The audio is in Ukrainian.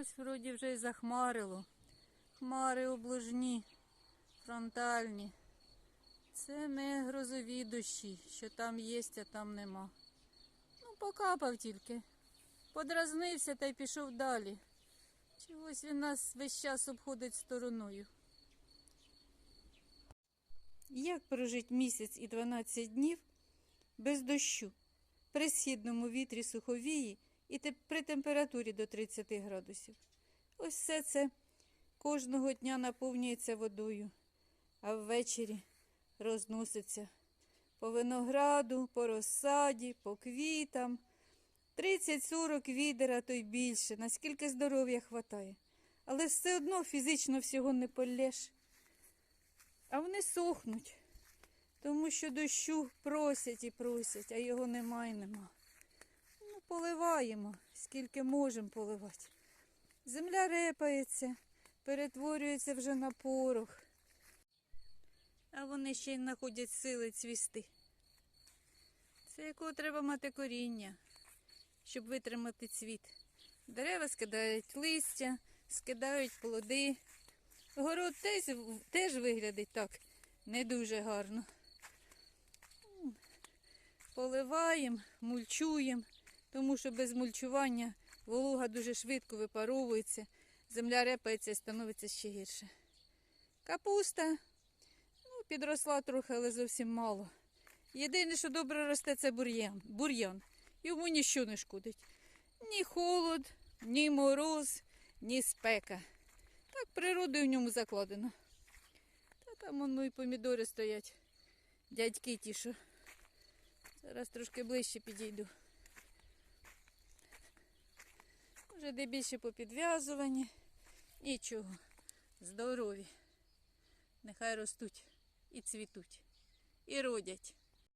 Ось вроді вже й захмарило. Хмари облужні, фронтальні. Це не грозові дощі, що там є, а там нема. Ну, покапав тільки. Подразнився та й пішов далі. Чогось він нас весь час обходить стороною. Як прожить місяць і 12 днів без дощу, при східному вітрі суховії і при температурі до 30 градусів? Ось все це кожного дня наповнюється водою, а ввечері розноситься по винограду, по розсаді, по квітам. 30-40 відер, а то й більше, наскільки здоров'я хватає. Але все одно фізично всього не полєш. А вони сохнуть, тому що дощу просять і просять, а його нема і нема. Поливаємо, скільки можемо поливати. Земля репається, перетворюється вже на порох. А вони ще й знаходять сили цвісти. Це якого треба мати коріння, щоб витримати цвіт. Дерева скидають листя, скидають плоди. Город теж, теж виглядить так не дуже гарно. Поливаємо, мульчуємо, тому що без мульчування волога дуже швидко випаровується, земля репається і становиться ще гірше. Капуста ну, підросла трохи, але зовсім мало. Єдине, що добре росте, це бур'ян. бур'ян. Йому нічого не шкодить. Ні холод, ні мороз, ні спека. Так природою в ньому закладено. Та там воно і помідори стоять. Дядьки ті, що. Зараз трошки ближче підійду. Вже де більше попідв'язувані. Нічого. Здорові. Нехай ростуть і цвітуть, і родять.